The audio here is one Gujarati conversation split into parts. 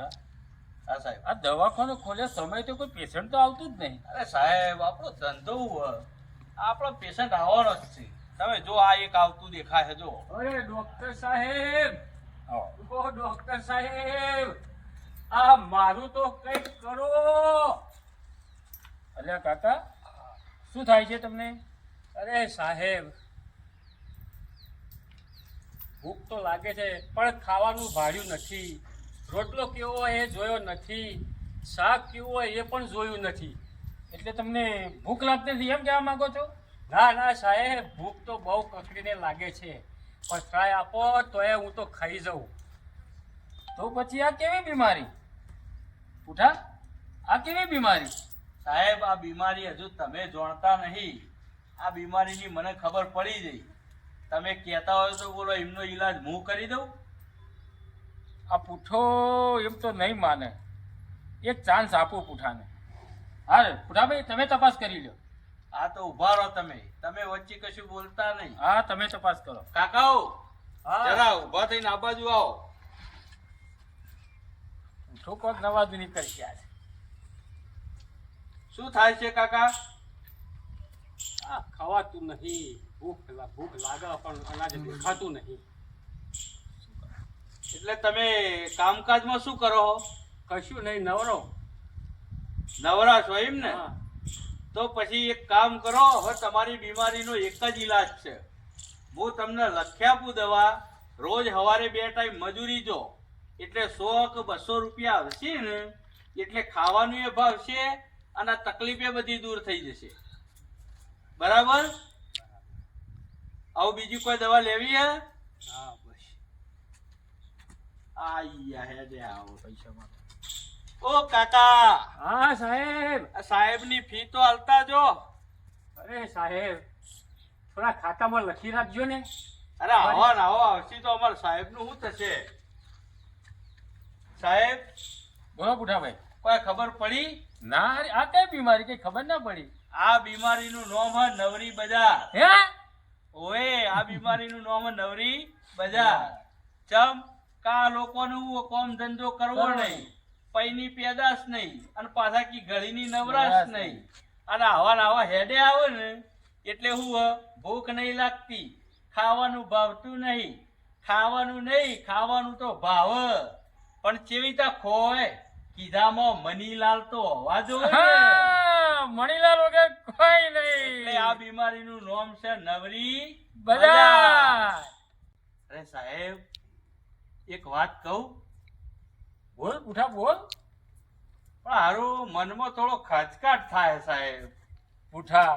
હા? સાહેબ. આ દવાખાનું ખોલે સમય તો કોઈ પેશન્ટ તો આવતું જ નહીં. અરે સાહેબ આપણો ધંધો આપણો પેશન્ટ આવવાનો જ છે. તમે જો આ એક આવતું દેખાય છે જો. અરે ડોક્ટર સાહેબ ઓ ડોક્ટર સાહેબ. આ મારું તો કંઈક કરો. અલ્યા કાકા શું થાય છે તમને? અરે સાહેબ ભૂખ તો લાગે છે પણ ખાવાનું ભાડ્યું નથી. રોટલો કેવો હોય એ જોયો નથી શાક કેવું હોય એ પણ જોયું નથી. એટલે તમને ભૂખ લાગતી નથી એમ કહેવા માંગો છો? ના ના સાહેબ ભૂખ તો બહુ કકડીને લાગે છે. પણ ટ્રાય આપો તો એ હું તો ખાઈ જાઉં. તો પછી આ કેવી બીમારી? ઉઠા આ કેવી બીમારી? સાહેબ આ બીમારી હજુ તમે જાણતા નહીં. આ બીમારીની મને ખબર પડી ગઈ. તમે કહેતા હોય તો બોલો એમનો ઈલાજ હું કરી દઉં? આ પૂઠો એમ તો નહીં માને. એક ચાન્સ આપો પૂઠાને. હા પૂઠાભાઈ તમે તપાસ કરી લો. આ તો ઊભા રહો તમે. તમે વચ્ચે કશું બોલતા નહીં. હા તમે તપાસ કરો. કાકાઓ જરા ઊભા થઈને આ બાજુ આવો. પૂઠો કોક નવા જૂની કરી ગયા છે શું થાય છે કાકા? આ ખવાતું નહીં. ભૂખ ભૂખ લાગે પણ અનાજ દેખાતું નહીં. એટલે તમે કામકાજમાં શું કરો કશું નહીં નવરો. નવરા છો એમ ને? હા. તો પછી એક કામ કરો હવે તમારી બીમારીનો એક જ ઈલાજ છે. હું તમને લખી આપું દવા રોજ સવારે બે ટાઈમ મજૂરી જો એટલે સો કે બસો રૂપિયા આવશે ને એટલે ખાવાનું એ ભાવશે અને તકલીફ તકલીફે બધી દૂર થઈ જશે. બરાબર? આવું બીજી કોઈ દવા લેવી હે. હા આયા આવો પૈસા ઓ કાકા! હા સાહેબ. સાહેબની ફી તો હાલતા જો. અરે સાહેબ થોડા ખાતામાં લખી રાખજો ને. અરે આવો ને આવા. આવશે તો અમારા સાહેબનું શું થશે? સાહેબ? બોલો બુઢાભાઈ કોઈ ખબર પડી? ના આ કઈ બીમારી? કઈ ખબર ના પડી? આ બીમારીનું નામ હે નવરી બજાર. હે? ઓએ આ બીમારીનું નામ હે નવરી બજાર. ચમ? કા લોકોનું કોમ ધંધો કરવો નહીં પૈની પેદાશ નહીં અને પાછા કી ઘડીની નવરાશ નહીં. નહીં. અને આવા આવા હેડે આવે ને એટલે હું ભૂખ નહીં લાગતી ખાવાનું ભાવતું નહીં. ખાવાનું નહીં ખાવાનું તો ભાવ. પણ ચેવીતા ખોય કીધામાં મનીલાલ તો હોવા જોઈએ. મણીલાલ વગર કોઈ એટલે આ નહીં બીમારીનું નામ છે નવરી બધા અરે સાહેબ એક વાત કહું? બોલ પૂઠા બોલ. પણ હારું મનમાં થોડો ખચકાટ થાય સાહેબ. પૂઠા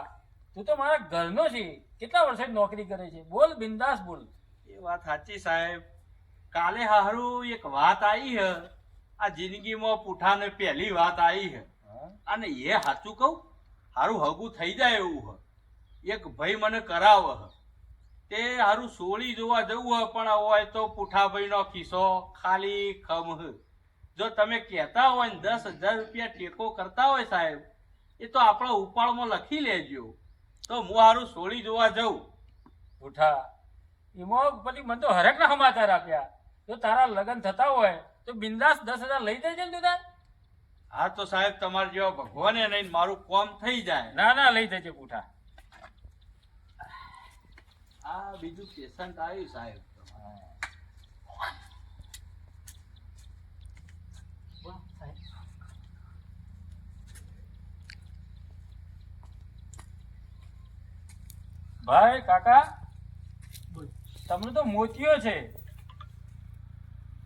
તું તો મારા ઘરનો છે. કેટલા વર્ષે નોકરી કરે છે? બોલ બિંદાસ બોલ. એ વાત સાચી સાહેબ. કાલે હારું એક વાત આવી હે. આ જિંદગીમાં પૂઠાને પહેલી વાત આવી હે? અને એ સાચું કહું હારું હગું થઈ જાય એવું હ. એક ભાઈ મને કરાવ હ. તે હારું સોળી જોવા જવું હોય પણ હોય તો પુઠાભાઈનો ખિસ્સો ખાલી ખમ જો તમે કહેતા હોય ને દસ હજાર રૂપિયા ટેકો કરતા હોય સાહેબ એ તો આપણા ઉપાડમાં લખી લેજો. તો હું હારું સોળી જોવા જઉં. પુઠા એમાં પછી મને તો હરેકના સમાચાર આપ્યા. જો તારા લગ્ન થતા હોય તો બિંદાસ દસ હજાર લઈ દેજે ને તું તાર હા તો સાહેબ તમારે જેવા ભગવાને નહીં મારું કોમ થઈ જાય. ના ના લઈ દેજે પૂઠા આ બીજું પેશન્ટ આવ્યું સાહેબ. ભાઈ કાકા તમને તો મોતિયો છે.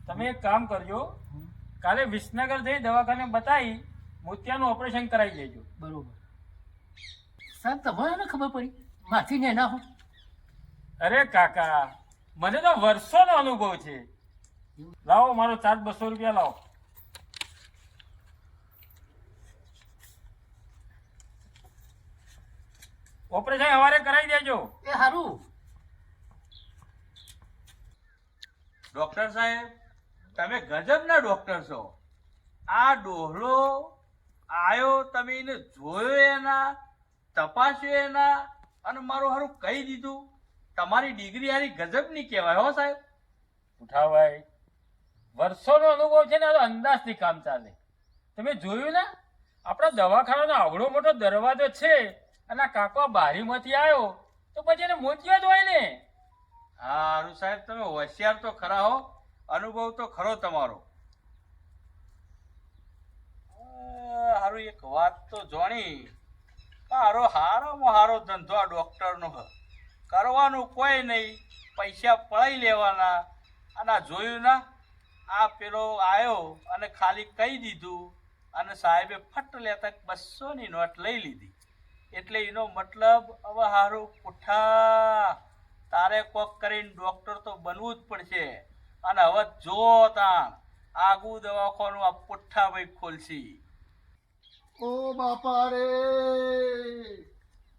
તમે એક કામ કરજો. કાલે વિસનગર જઈ દવાખાને બતાવી મોતિયાનું ઓપરેશન કરાવી લેજો બરોબર. સાહેબ તમારે ને ખબર પડી? માથી ને ના હો. અરે કાકા મને તો વર્ષોનો અનુભવ છે. લાવો મારો ચાર્જ બસો રૂપિયા લાવો. ઓપરેશન સવારે કરાવી દેજો. એ સારું ડોક્ટર સાહેબ તમે ગજબના ડોક્ટર છો. આ ડોહલો આયો તમે એને જોયો એના તપાસ્યો એના અને મારું હારું કહી દીધું. તમારી ડિગ્રી હારી ગજબની કહેવાય હો સાહેબ. ઉઠાભાઈ વર્ષોનો અનુભવ છે ને અંદાજથી કામ ચાલે. તમે જોયું ને? આપણા દવાખાનાનો આવડો મોટો દરવાજો છે અને આ કાકો બારીમાંથી આવ્યો તો પછી એને મોતિયો જ હોય ને. હા હારું સાહેબ તમે હોશિયાર તો ખરા હો. અનુભવ તો ખરો તમારો. હારું એક વાત તો જોણી. હારો હારોમાં હારો ધંધો આ ડોક્ટરનો હ. કરવાનું કોઈ નહીં, પૈસા પડાઈ લેવાના. અને જોયું ના, આ પેલો આવ્યો અને ખાલી કહી દીધું અને સાહેબે ફટ લેતા બસોની નોટ લઈ લીધી. એટલે એનો મતલબ, હવે હારું પુઠ્ઠા તારે કોક કરીને ડૉક્ટર તો બનવું જ પડશે. અને હવે જો તાણ, આગુ દવાખાનું આ પુઠ્ઠા ભાઈ ખોલશી. ઓ બાપા રે.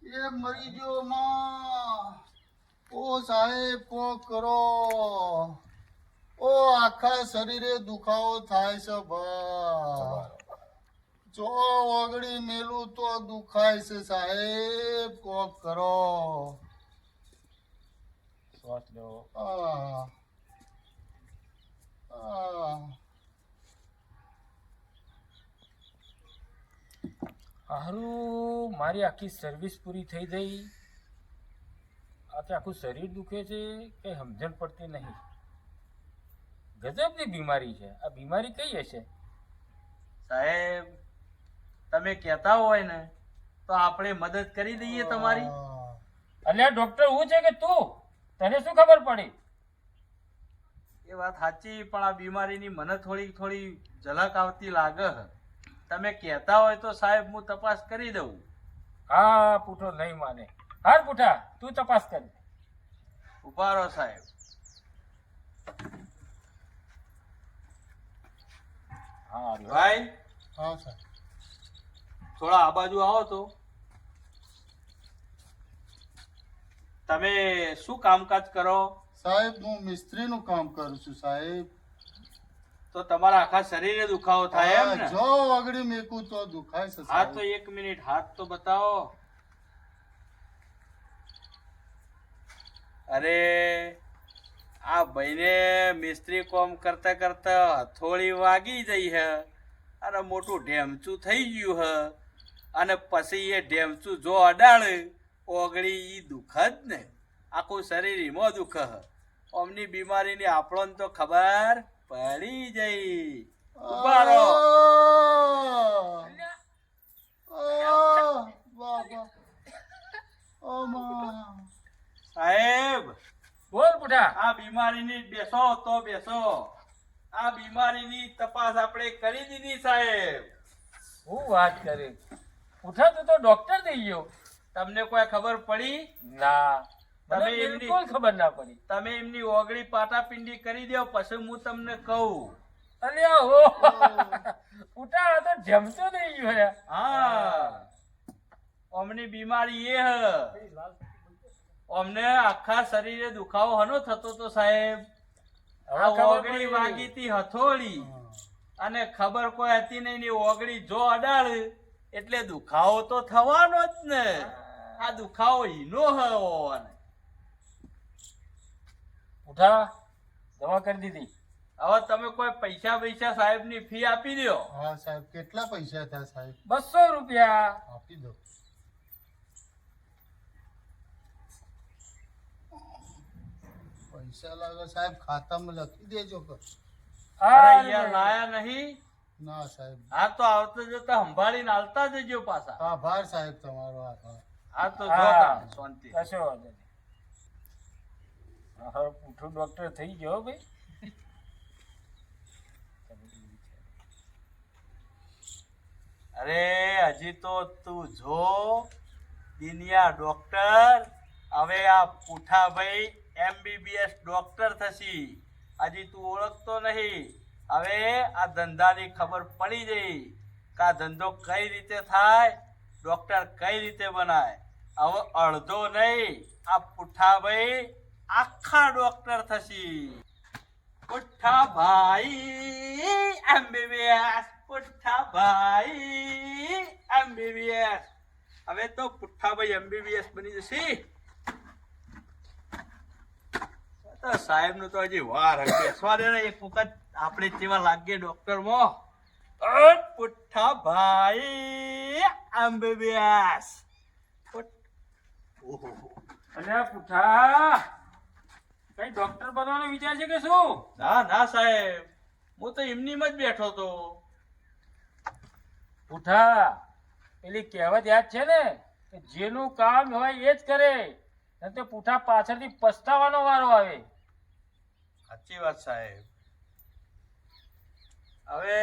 એ મરી ગયો માં ઓ સાહેબ કો કરો. ઓ આખા શરીરે દુખાવો થાય છે બા જો ઓગળી મેલું તો દુખાય છે સાહેબ કોક કરો. શ્વાસ લો આ આ હારું મારી આખી સર્વિસ પૂરી થઈ ગઈ. આ આખું શરીર દુખે છે કે સમજણ પડતી નહીં. ગજબની બીમારી છે. આ બીમારી કઈ હશે? સાહેબ તમે કહેતા હોય ને તો આપણે મદદ કરી દઈએ તમારી. અલ્યા ડોક્ટર હું છે કે તું? તને શું ખબર પડી? એ વાત સાચી પણ આ બીમારીની મને થોડી થોડી ઝલક આવતી લાગે. તમે કહેતા હોય તો સાહેબ હું તપાસ કરી દઉં. હા પૂઠો નહીં માને. હાર પૂઠા તું તપાસ કર. ઊભા રહો સાહેબ. હા ભાઈ? હા સાહેબ થોડા આ બાજુ આવો તો. તમે શું કામકાજ કરો? સાહેબ હું મિસ્ત્રીનું કામ કરું છું સાહેબ. તો તમારા આખા શરીરે દુખાવો થાય એમ ને જો વગડી મેકું તો દુખાય છે હા તો એક મિનિટ હાથ તો બતાવો. અરે આ ભાઈને મિસ્ત્રી કોમ કરતા કરતા હથોળી વાગી જઈ હે. અને મોટું ઢેમચું થઈ ગયું હે. અને પછી એ ઢેમચું જો અડાડે ઓગળી એ દુઃખ જ ને. આખું શરીર એમાં દુઃખ હ. ઓમની બીમારીની આપણને તો ખબર પડી જઈ. ઊભા રહો. સાહેબ બોલ બુઢા આ બીમારીની બેસો તો બેસો. આ બીમારીની તપાસ આપણે કરી દીધી સાહેબ. હું વાત કરે? ઉઠા તું તો ડોક્ટર થઈ ગયો. તમને કોઈ ખબર પડી? ના. તમે એમની- ખબર ના પડી. તમે એમની ઓગળી પાટાપિંડી કરી દો પછી હું તમને કહું. અલ્યા હો પૂઠા તો જમતો નહીં ગયો હા. ઓમની બીમારી એ હ. અમને આખા શરીરે દુખાવો હનો થતો તો સાહેબ. ઓગળી વાગી તી હથોળી. અને ખબર કોઈ હતી નહીં ની ઓગળી જો અડાળ એટલે દુખાવો તો થવાનો જ ને. આ દુખાવો હીનો હવાનો. પૂઠા દવા કરી દીધી. હવે તમે કોઈ પૈસા પૈસા સાહેબની ફી આપી દો. હા સાહેબ. કેટલા પૈસા હતા સાહેબ? બસો રૂપિયા. આપી દો. પૈસા લાગે સાહેબ ખાતામાં લખી દેજો લાયા નહીં? ના સાહેબ. આ તો આવતા જતા સંભાળીને આલતા જજો પાછા. આભાર સાહેબ તમારો આભાર. આ તો જોતા શાંતિ. કશો વાંધો નહીં. હવે પૂઠું ડોક્ટર થઈ ગયો ભાઈ. અરે, હજી તો તું જો, દિનિયા ડોક્ટર હવે આ પૂઠાભાઈ એમબીબીએસ ડોક્ટર થશી. હજી તું ઓળખતો નહીં. હવે આ ધંધાની ખબર પડી જઈ કે આ ધંધો કઈ રીતે થાય ડોક્ટર કઈ રીતે બનાય. હવે અડધો નહીં, આ પુઠાભાઈ આખા ડોક્ટર થશી. પુઠ્ઠા ભાઈ એમબીબીએસ પુઠ્ઠા ભાઈ એમબીબીએસ. હવે તો પુઠ્ઠા ભાઈ એમબીબીએસ બની જશે. તો સાહેબનું તો હજી વાર હશે. ને એક વખત આપણે જેવા લાગીએ ડોક્ટરમાં પુઠ્ઠા ભાઈ એમબીબીએસ ઓહો અલ્યા પુઠા કઈ ડોક્ટર બનવાનો વિચાર છે કે શું? ના ના સાહેબ. હું તો એમની જ બેઠો તો. પુઠા પેલી કહેવત યાદ છે ને? કે જેનું કામ હોય એ જ કરે. નહીં તો પૂઠા પાછળથી પસ્તાવાનો વારો આવે. સાચી વાત સાહેબ. હવે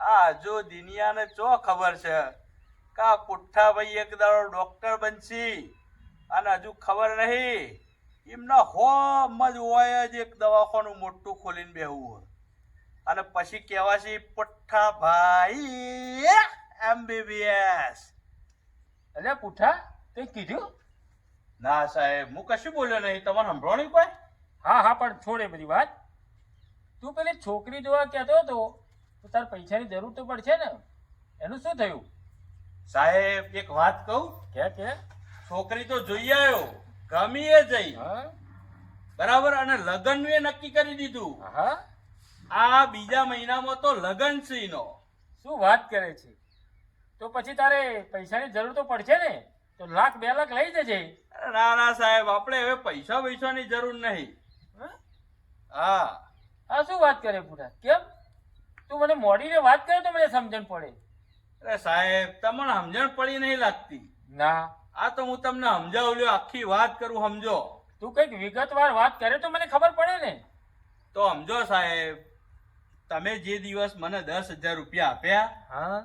આ હજુ દુનિયાને ચો ખબર છે કા પુઠ્ઠા ભાઈ એક દાડો ડોક્ટર બનશી? અને હજુ ખબર નહીં. એમના હોમ જ હોય જ એક દવાખાનું મોટું ખોલીને બેહવું હોય. અને પછી કહેવાશે પઠ્ઠા ભાઈ એમબીબીએસ. અરે પુઠ્ઠા તે કીધું? ના સાહેબ હું કશું બોલ્યો નહીં તમારે સંભળાણી કોઈ? હા હા પણ છોડે બધી વાત. તું પેલી છોકરી જોવા કહેતો હતો તો તાર પૈસાની જરૂર તો પડશે ને. એનું શું થયું? સાહેબ એક વાત કહું? કે કે? છોકરી તો જોઈ આવ્યો. ગમી એ જઈ. હા. બરાબર? અને લગ્ન એ નક્કી કરી દીધું. હા. આ બીજા મહિનામાં તો લગ્ન છે નો શું વાત કરે છે? તો પછી તારે પૈસાની જરૂર તો પડશે ને? તો લાખ બે લાખ લઈ જજે. ના ના સાહેબ આપણે હવે પૈસા પૈસાની જરૂર નહીં. હા? હા. આ શું વાત કરે પૂરા? કેમ? તું મને મોડીને વાત કરે તો મને સમજણ પડે. અરે સાહેબ તમને સમજણ પડી નહીં લાગતી. ના. આ તો હું તમને સમજાવું લ્યો આખી વાત કરું સમજો. તું કંઈક વિગતવાર વાત કરે તો મને ખબર પડે ને. તો સમજો સાહેબ તમે જે દિવસ મને દસ હજાર રૂપિયા આપ્યા હા.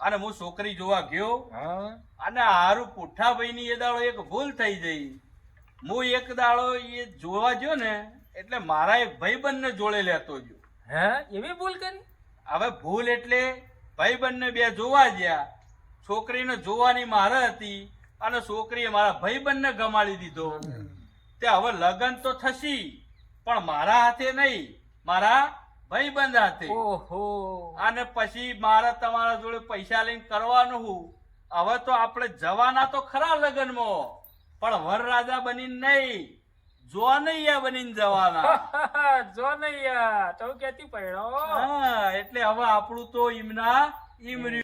અને હું છોકરી જોવા ગયો હા. અને હારું પુઠ્ઠાભાઈની એ દાડો એક ભૂલ થઈ જઈ હું એક દાડો એ જોવા ગયો ને એટલે મારા એક ભાઈબંધને જોડે લેતો ગયો. હે? એવી ભૂલ કરી? હવે ભૂલ એટલે ભાઈબંધને બે જોવા ગયા. છોકરીને જોવાની મારે હતી. અને છોકરીએ મારા ભાઈબંધને ગમાડી દીધો. તે હવે લગ્ન તો થશી પણ મારા હાથે નહીં મારા ભાઈબંધ હાથે. ઓહો. અને પછી મારા તમારા જોડે પૈસા લઈને કરવાનું હું. હવે તો આપણે જવાના તો ખરા લગ્નમાં પણ વરરાજા બનીને નહીં જોનૈયા બનીને જવાના. જો નહીં યાર તો કેતી પડ્યો. હા એટલે હવે આપણું તો ઈમના ઈમ રહ્યું.